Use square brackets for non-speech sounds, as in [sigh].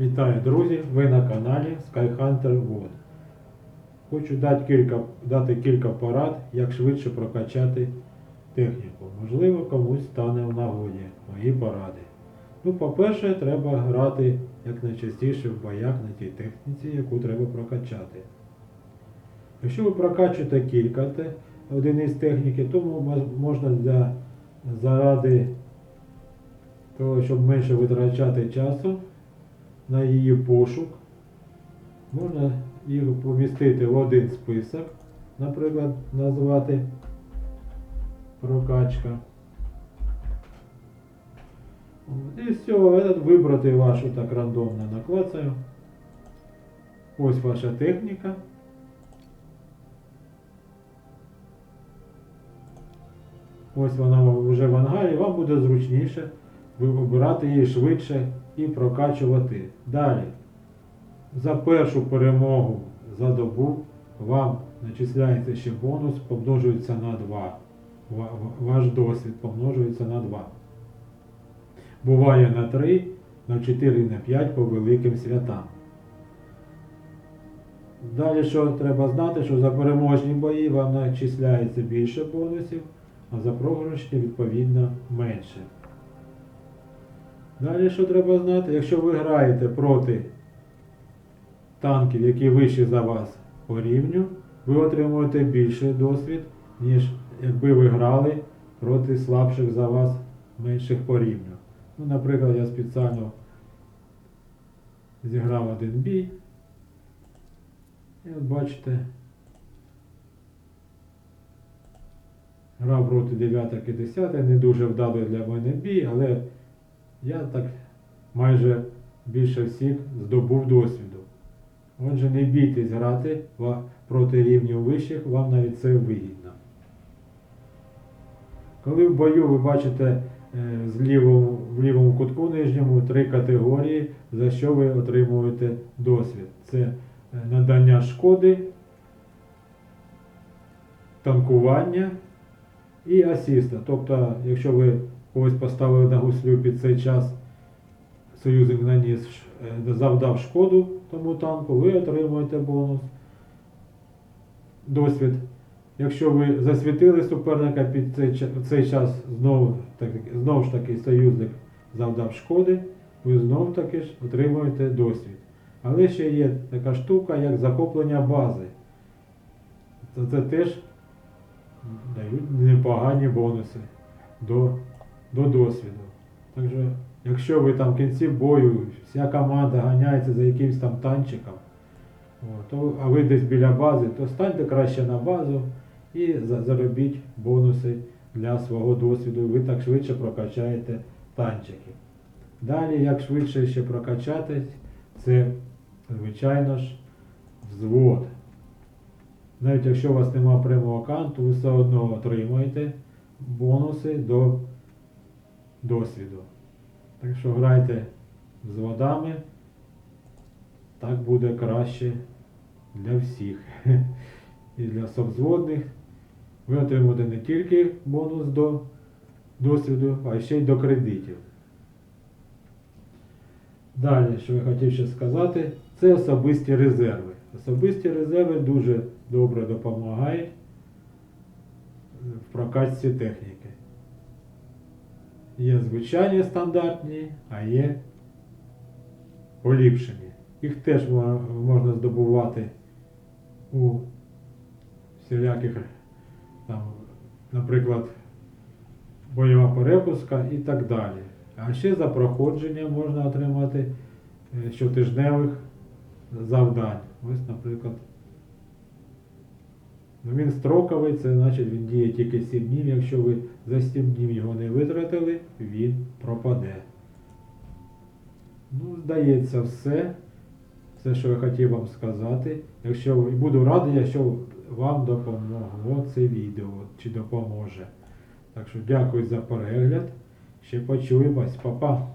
Вітаю, друзі! Ви на каналі SkyHunter World. Хочу дати кілька, дати кілька порад, як швидше прокачати техніку. Можливо, комусь стане в нагоді мої поради. Ну, по-перше, треба грати якнайчастіше в боях на тій техніці, яку треба прокачати. Якщо ви прокачуєте кілька одиниць техніки, то можна для, заради того, щоб менше витрачати часу на її пошук, можна їх помістити в один список, наприклад, назвати прокачка. І з цього вибрати вашу так рандомно наклацаю. Ось ваша техніка. Ось вона вже в ангарі, вам буде зручніше ви- обирати її швидше і прокачувати. Далі. За першу перемогу за добу вам начисляється ще бонус, помножується на 2. Ва- ва- Ваш досвід помножується на 2. Буває на 3, на 4 і на 5 по великим святам. Далі що треба знати, що за переможні бої вам начисляється більше бонусів, а за програшні відповідно менше. Далі що треба знати, якщо ви граєте проти танків, які вищі за вас по рівню, ви отримуєте більший досвід, ніж якби ви грали проти слабших за вас менших по рівню. Ну, наприклад, я спеціально зіграв один бій. І от бачите, грав проти 9 і 10, не дуже вдалий для мене бій, але я так майже більше всіх здобув досвіду. Отже, не бійтесь грати проти рівнів вищих, вам навіть це вигідно. Коли в бою ви бачите е, з лівому, в лівому кутку нижньому три категорії, за що ви отримуєте досвід. Це е, надання шкоди, танкування і асіста. Тобто, якщо ви когось поставили на гуслю під цей час, союзник наніс, е, завдав шкоду тому танку, ви отримуєте бонус. Досвід. Якщо ви засвітили суперника під цей, цей час, знову, так, знову ж таки союзник завдав шкоди, ви знову таки ж отримуєте досвід. Але ще є така штука, як захоплення бази. Це, це теж дають непогані бонуси до, до досвіду. Так що, якщо ви там в кінці бою, вся команда ганяється за якимсь там танчиком, то, а ви десь біля бази, то станьте краще на базу і заробіть бонуси для свого досвіду. Ви так швидше прокачаєте танчики. Далі, як швидше ще прокачатись, це, звичайно ж, взвод. Навіть якщо у вас немає прямого канту, ви все одно отримуєте бонуси до досвіду. Так що грайте взводами, так буде краще для всіх. [laughs] І для совзводних ви отримуєте не тільки бонус до досвіду, а ще й до кредитів. Далі, що я хотів ще сказати, це особисті резерви. Особисті резерви дуже добре допомагають в прокачці техніки. Є звичайні стандартні, а є поліпшені. Їх теж можна здобувати у всіляких, там, наприклад, бойова перепуска і так далі. А ще за проходження можна отримати е, щотижневих завдань. Ось, наприклад, ну, він строковий, це значить він діє тільки 7 днів. Якщо ви за 7 днів його не витратили, він пропаде. Ну, здається, все. Все, що я хотів вам сказати. Якщо і буду радий, якщо вам допомогло це відео чи допоможе. Так що дякую за перегляд. Ще почуємось, Па-па.